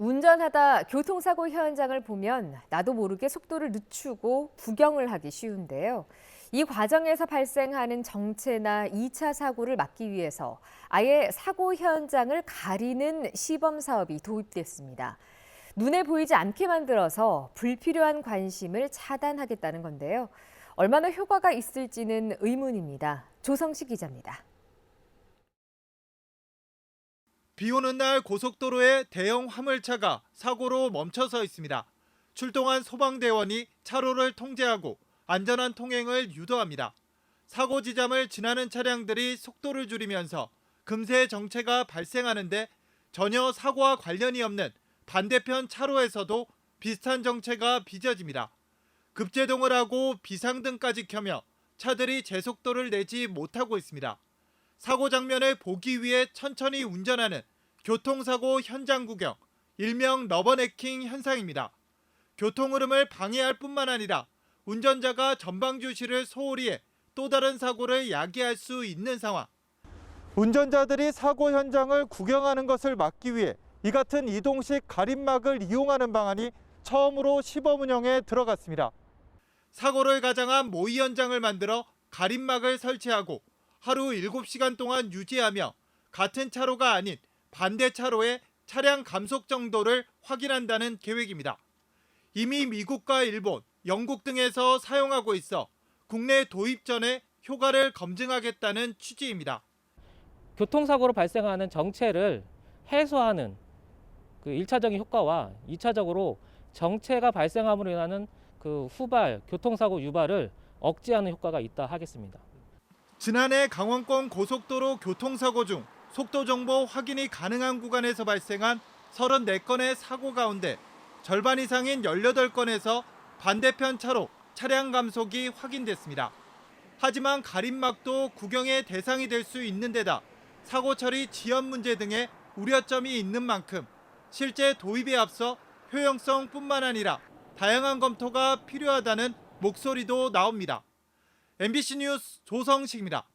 운전하다 교통사고 현장을 보면 나도 모르게 속도를 늦추고 구경을 하기 쉬운데요. 이 과정에서 발생하는 정체나 2차 사고를 막기 위해서 아예 사고 현장을 가리는 시범 사업이 도입됐습니다. 눈에 보이지 않게 만들어서 불필요한 관심을 차단하겠다는 건데요. 얼마나 효과가 있을지는 의문입니다. 조성식 기자입니다. 비 오는 날 고속도로에 대형 화물차가 사고로 멈춰서 있습니다. 출동한 소방대원이 차로를 통제하고 안전한 통행을 유도합니다. 사고 지점을 지나는 차량들이 속도를 줄이면서 금세 정체가 발생하는데 전혀 사고와 관련이 없는 반대편 차로에서도 비슷한 정체가 빚어집니다. 급제동을 하고 비상등까지 켜며 차들이 제속도를 내지 못하고 있습니다. 사고 장면을 보기 위해 천천히 운전하는 교통사고 현장 구경, 일명 러버네킹 현상입니다. 교통 흐름을 방해할 뿐만 아니라 운전자가 전방 주시를 소홀히 해 또 다른 사고를 야기할 수 있는 상황. 운전자들이 사고 현장을 구경하는 것을 막기 위해 이 같은 이동식 가림막을 이용하는 방안이 처음으로 시범 운영에 들어갔습니다. 사고를 가장한 모의 현장을 만들어 가림막을 설치하고 하루 7시간 동안 유지하며 같은 차로가 아닌 반대 차로의 차량 감속 정도를 확인한다는 계획입니다. 이미 미국과 일본, 영국 등에서 사용하고 있어 국내 도입 전에 효과를 검증하겠다는 취지입니다. 교통사고로 발생하는 정체를 해소하는 그 1차적인 효과와 2차적으로 정체가 발생함으로 인하는 그 후발 교통사고 유발을 억제하는 효과가 있다 하겠습니다. 지난해 강원권 고속도로 교통사고 중 속도 정보 확인이 가능한 구간에서 발생한 34건의 사고 가운데 절반 이상인 18건에서 반대편 차로 차량 감속이 확인됐습니다. 하지만 가림막도 구경의 대상이 될 수 있는 데다 사고 처리 지연 문제 등의 우려점이 있는 만큼 실제 도입에 앞서 효용성뿐만 아니라 다양한 검토가 필요하다는 목소리도 나옵니다. MBC 뉴스 조성식입니다.